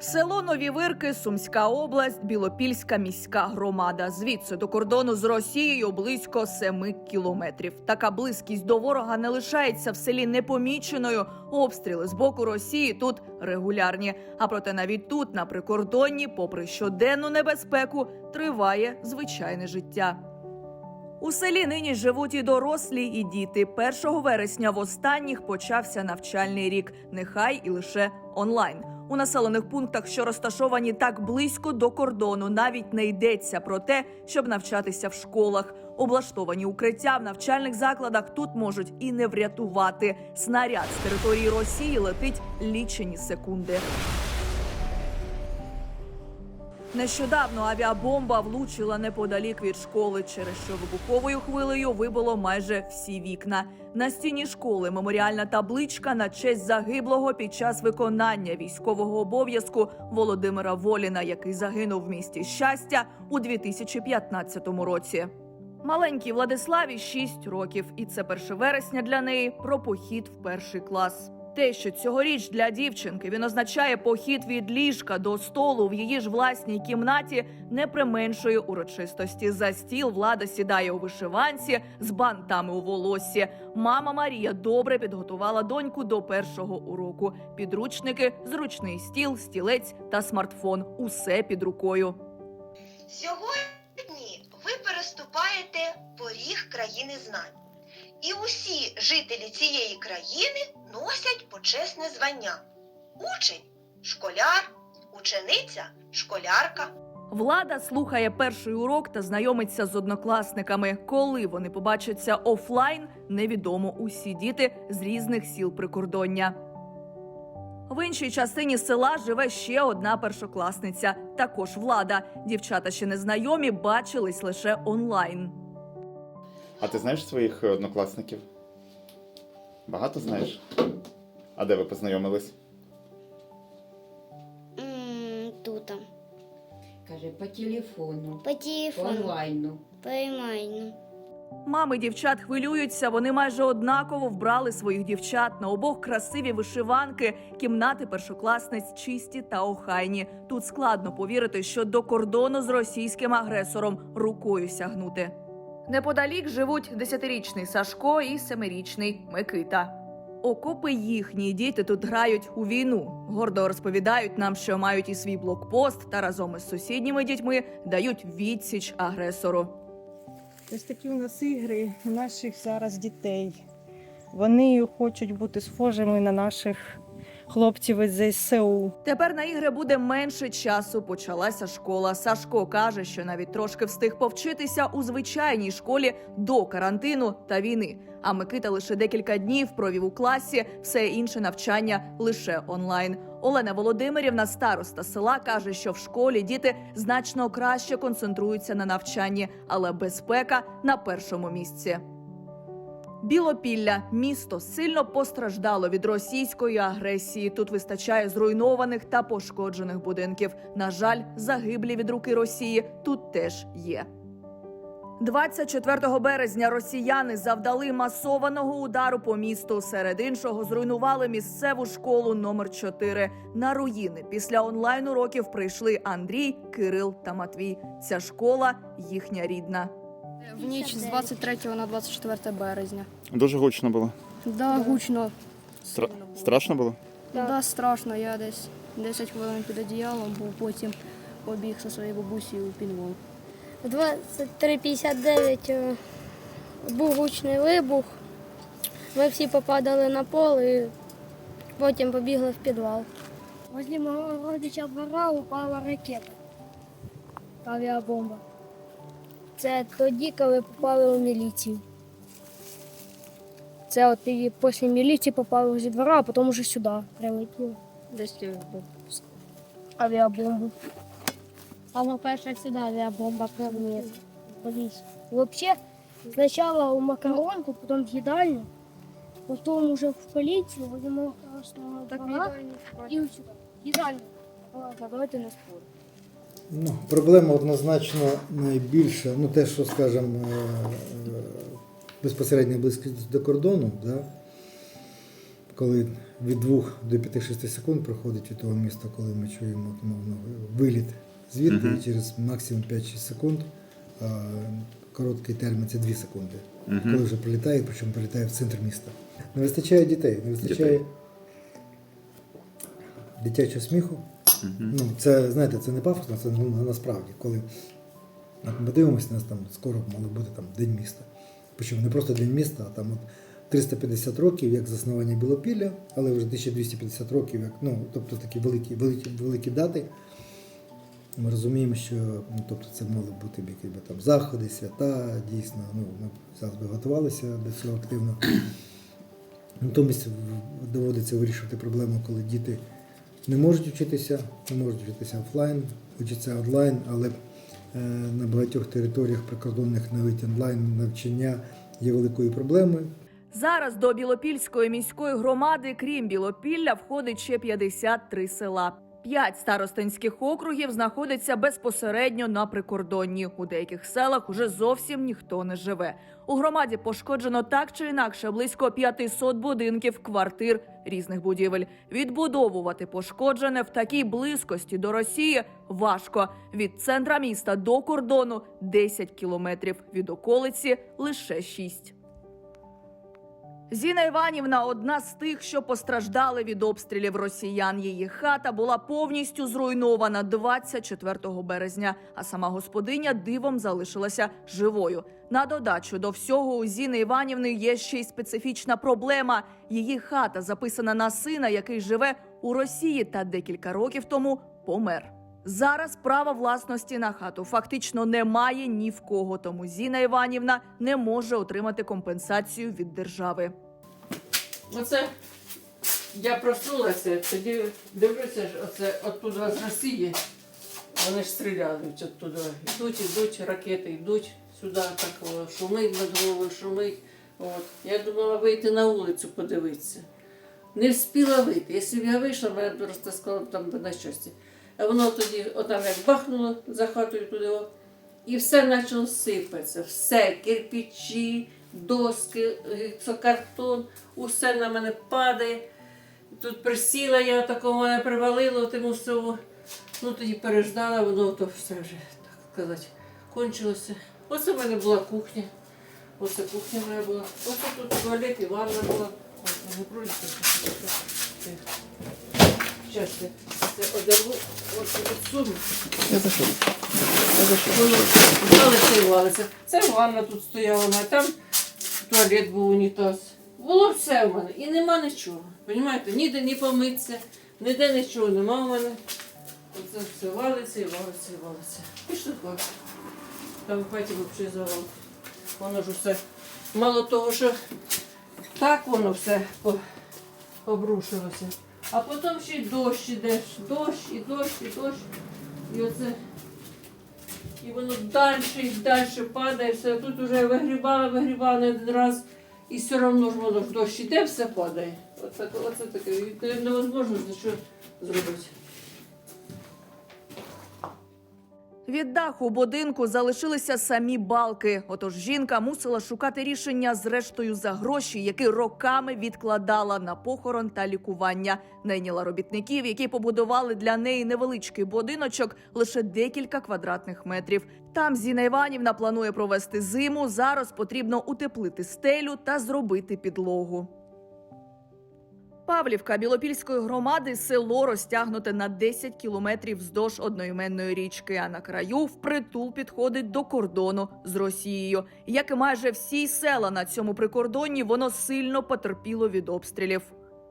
Село Нові Вирки, Сумська область, Білопільська міська громада. Звідси до кордону з Росією близько семи кілометрів. Така близькість до ворога не лишається в селі непоміченою. Обстріли з боку Росії тут регулярні. А проте навіть тут, на прикордонні, попри щоденну небезпеку, триває звичайне життя. У селі нині живуть і дорослі, і діти. 1 вересня в останніх почався навчальний рік, нехай і лише онлайн. У населених пунктах, що розташовані так близько до кордону, навіть не йдеться про те, щоб навчатися в школах. Облаштовані укриття в навчальних закладах тут можуть і не врятувати. Снаряд з території Росії летить лічені секунди. Нещодавно авіабомба влучила неподалік від школи, через що вибуховою хвилею вибило майже всі вікна. На стіні школи меморіальна табличка на честь загиблого під час виконання військового обов'язку Володимира Воліна, який загинув в місті щастя у 2015 році. Маленькій Владиславі 6 років, і це 1 вересня для неї про похід в перший клас. Те, що цьогоріч для дівчинки він означає похід від ліжка до столу в її ж власній кімнаті, не применшує урочистості. За стіл влада сідає у вишиванці з бантами у волоссі. Мама Марія добре підготувала доньку до першого уроку. Підручники, зручний стіл, стілець та смартфон усе під рукою. Сьогодні ви переступаєте поріг країни знань. І усі жителі цієї країни носять почесне звання: учень, школяр, учениця, школярка. Влада слухає перший урок та знайомиться з однокласниками. Коли вони побачаться офлайн, невідомо усі діти з різних сіл прикордоння. В іншій частині села живе ще одна першокласниця. Також влада. Дівчата ще не знайомі, бачились лише онлайн. А ти знаєш своїх однокласників? Багато знаєш? А де ви познайомились? М, Тут. Каже, по телефону, По по телефону. онлайну. По емайну. Мами дівчат хвилюються. Вони майже однаково вбрали своїх дівчат на обох красиві вишиванки. Кімнати першокласниць чисті та охайні. Тут складно повірити, що до кордону з російським агресором рукою сягнути. Неподалік живуть десятирічний Сашко і семирічний Микита. Окопи їхні діти тут грають у війну. Гордо розповідають нам, що мають і свій блокпост, та разом із сусідніми дітьми дають відсіч агресору. Ось такі у нас ігри наших зараз дітей. Вони хочуть бути схожими на наших хлопців із ЗСУ. Тепер на ігри буде менше часу. Почалася школа. Сашко каже, що навіть трошки встиг повчитися у звичайній школі до карантину та війни. А Микита лише декілька днів провів у класі, все інше навчання лише онлайн. Олена Володимирівна, староста села, каже, що в школі діти значно краще концентруються на навчанні, але безпека на першому місці. Білопілля місто сильно постраждало від російської агресії. Тут вистачає зруйнованих та пошкоджених будинків. На жаль, загиблі від руки Росії тут теж є. 24 березня росіяни завдали масованого удару по місту. Серед іншого зруйнували місцеву школу номер 4 На руїни після онлайн уроків прийшли Андрій, Кирил та Матвій. Ця школа їхня рідна. В ніч з 23 на 24 березня. Дуже гучно було. Да, гучно. Стра- страшно було? Да, страшно. Я десь 10 хвилин під одіялом був, потім побіг зі своєю бабусею у підвал. В 23.59 е, був гучний вибух. Ми всі попадали на поле і потім побігли в підвал. Возле мого родича двора упала ракета. Авіабомба. Це тоді, коли попали у міліцію. Це от і після міліції попали зі двора, а потім вже сюди прилетіло. Десь е, авіабомбу. Саме перша сюди авіабомба прилетіла. Поліс. Взагалі, спочатку у макаронку, потім в їдальню, потім вже в поліцію, будемо красного двора і сюди. Їдальню. Давайте не споримо. Ну, проблема однозначно найбільша, ну те, що, скажімо, е, е, безпосередня близькість до кордону, да? коли від 2 до 5-6 секунд проходить від того міста, коли ми чуємо умовно, виліт звідти, Мгм. і через максимум 5-6 секунд, короткий термін це 2 секунди. Мгм. Коли вже прилітає, причому прилітає в центр міста. Не вистачає дітей, не вистачає Дітей. дитячого сміху. Ну, це, знаєте, це не пафосно, це ну, насправді, коли ми дивимося, у нас там скоро мало бути там День міста. Причому не просто День міста, а там от 350 років як заснування Білопілля, але вже 1250 років, як, ну, тобто такі великі, великі, великі дати. Ми розуміємо, що ну, тобто це мали бути якби, там, заходи, свята, дійсно. Ну, ми завжди готувалися до цього активно. Натомість доводиться вирішувати проблему, коли діти не можуть вчитися, не можуть вчитися офлайн, вчаться онлайн, але е, на багатьох територіях прикордонних навіть онлайн навчання є великою проблемою. Зараз до Білопільської міської громади, крім Білопілля, входить ще 53 села. П'ять старостинських округів знаходяться безпосередньо на прикордонні. У деяких селах уже зовсім ніхто не живе. У громаді пошкоджено так чи інакше близько 500 будинків, квартир різних будівель. Відбудовувати пошкоджене в такій близькості до Росії важко. Від центра міста до кордону 10 кілометрів, від околиці лише 6. Зіна Іванівна одна з тих, що постраждали від обстрілів росіян. Її хата була повністю зруйнована 24 березня, а сама господиня дивом залишилася живою. На додачу до всього у Зіни Іванівни є ще й специфічна проблема. Її хата записана на сина, який живе у Росії та декілька років тому помер. Зараз права власності на хату фактично немає ні в кого, тому Зіна Іванівна не може отримати компенсацію від держави. Оце я проснулася, тоді дивлюся, оце оттуда з Росії. Вони ж стріляють оттуда. Йдуть, йдуть, ракети йдуть сюди, так шумить над головою, шумить. От. Я думала вийти на вулицю подивитися. Не встигла вийти. Якщо б я вийшла, мене б розтаскало б там на щастя. А воно тоді, отам як бахнуло за хатою туди, і все почало сипатися. Все, кирпичі, доски, гіпсокартон, усе на мене падає. Тут присіла, я такого мене привалило тому всьому. Ну тоді переждала, воно то все вже, так сказати, кончилося. Оце в мене була кухня. Оце кухня моя була. Оце тут туалет і ванна була. Пройде. Зараз я це одягу, от відсуну. Я зайшов. І валиться. Це ванна тут стояла, а там туалет був унітаз. Було все в мене. І нема нічого. Понімаєте? Ніде не помитися, ніде нічого нема в мене. Оце все валиться і валиться і валиться. Пішли в хаті. Там в хаті взагалі завал. Воно ж усе. Мало того, що так воно все обрушилося. А потім ще й дощ іде. Дощ, і дощ, і дощ. І оце і воно далі і далі падає, все. Тут вже вигрібала, вигрібала не один раз, і все одно ж воно дощ іде, все падає. Оце, оце таке. І невозможно що зробити. Від даху будинку залишилися самі балки. Отож жінка мусила шукати рішення зрештою за гроші, які роками відкладала на похорон та лікування. Найняла робітників, які побудували для неї невеличкий будиночок, лише декілька квадратних метрів. Там Зіна Іванівна планує провести зиму. Зараз потрібно утеплити стелю та зробити підлогу. Павлівка Білопільської громади село розтягнуте на 10 кілометрів вздовж одноіменної річки, а на краю впритул підходить до кордону з Росією. Як і майже всі села на цьому прикордонні, воно сильно потерпіло від обстрілів.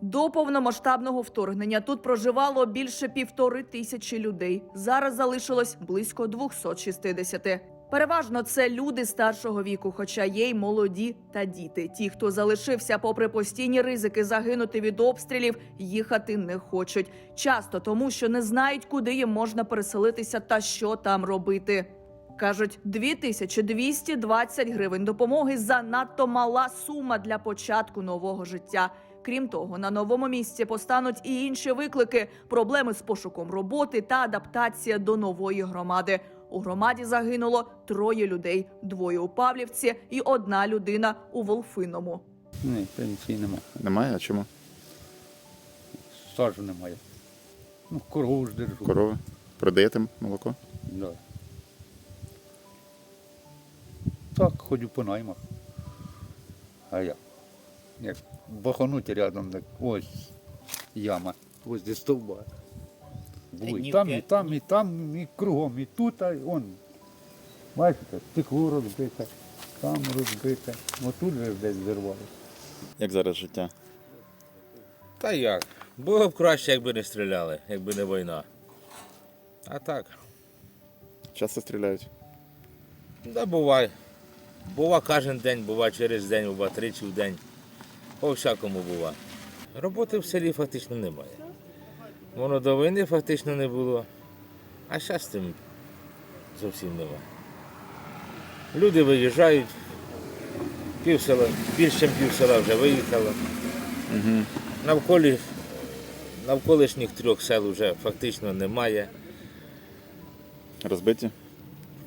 До повномасштабного вторгнення тут проживало більше півтори тисячі людей. Зараз залишилось близько 260. Переважно це люди старшого віку, хоча є й молоді та діти. Ті, хто залишився, попри постійні ризики загинути від обстрілів, їхати не хочуть. Часто тому, що не знають, куди їм можна переселитися та що там робити. Кажуть, 2220 гривень допомоги занадто мала сума для початку нового життя. Крім того, на новому місці постануть і інші виклики: проблеми з пошуком роботи та адаптація до нової громади. У громаді загинуло троє людей: двоє у Павлівці і одна людина у Волфиному. Ні, пенсії нема. Немає, а чому? стажу немає. Ну, корову ж держу. Корови. Продаєте молоко? Да. Так, ходжу по наймах. А я. Як бахануть рядом, так ось яма, ось де стовба. Було і там, і там, і там, і кругом, і тут, а й он. Бачите, стекло розбите, там розбите. Отут же десь зірвалося. Як зараз життя? Та як? Було б краще, якби не стріляли, якби не війна. А так, Часто стріляють? да буває. Бува кожен день, бува через день, бува тричі в день. По всякому бува. Роботи в селі фактично немає. Воно до війни фактично не було, а зараз тим зовсім немає. Люди виїжджають, пів села, більше ніж пів села вже виїхало. Угу. Навколі, навколишніх трьох сел вже фактично немає. Розбиті?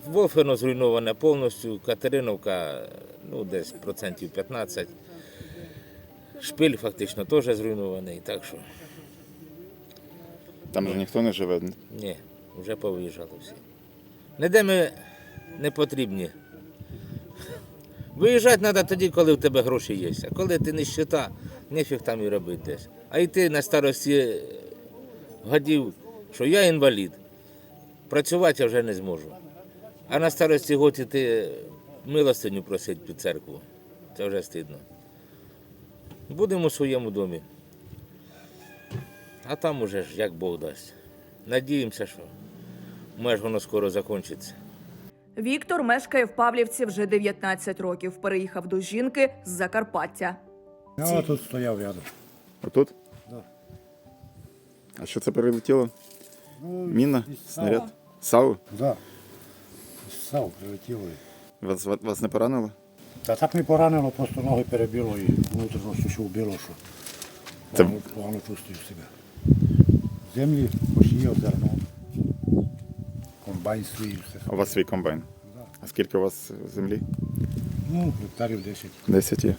Волфино зруйноване повністю, Катериновка ну, десь процентів 15. Шпиль фактично теж зруйнований, так що Там же ніхто не живе. ні, вже повиїжджали всі. Ніде ми не потрібні. Виїжджати треба тоді, коли в тебе гроші є. А коли ти не щита, нефіг там і робити десь. А йти на старості годів, що я інвалід, працювати я вже не зможу. А на старості год іти милостиню просити під церкву. Це вже стидно. Будемо у своєму домі. А там уже ж як Бог дасть. Надіємося, що може воно скоро закінчиться. Віктор мешкає в Павлівці вже 19 років. Переїхав до жінки з Закарпаття. Я тут стояв рядом. Отут? Да. А що це перелетіло? Ну, Міна? Снаряд? САУ? Да. Сав прилетіло. Вас, вас не поранило? Та так не поранило, просто ноги перебило і внутрішньо що вбило, що Це- погано, погано чувствую себе. Землі посіяв зерно. Комбайн свій. У вас свій комбайн. Да. А скільки у вас землі? Ну, гектарів 10. Десять є.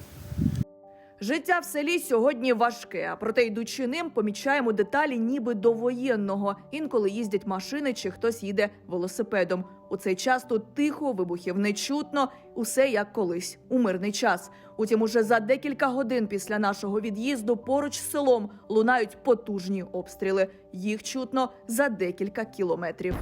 Життя в селі сьогодні важке, проте йдучи ним, помічаємо деталі ніби довоєнного. Інколи їздять машини чи хтось їде велосипедом. У цей час тут тихо, вибухів не чутно, усе як колись у мирний час. Утім, уже за декілька годин після нашого від'їзду поруч з селом лунають потужні обстріли. Їх чутно за декілька кілометрів.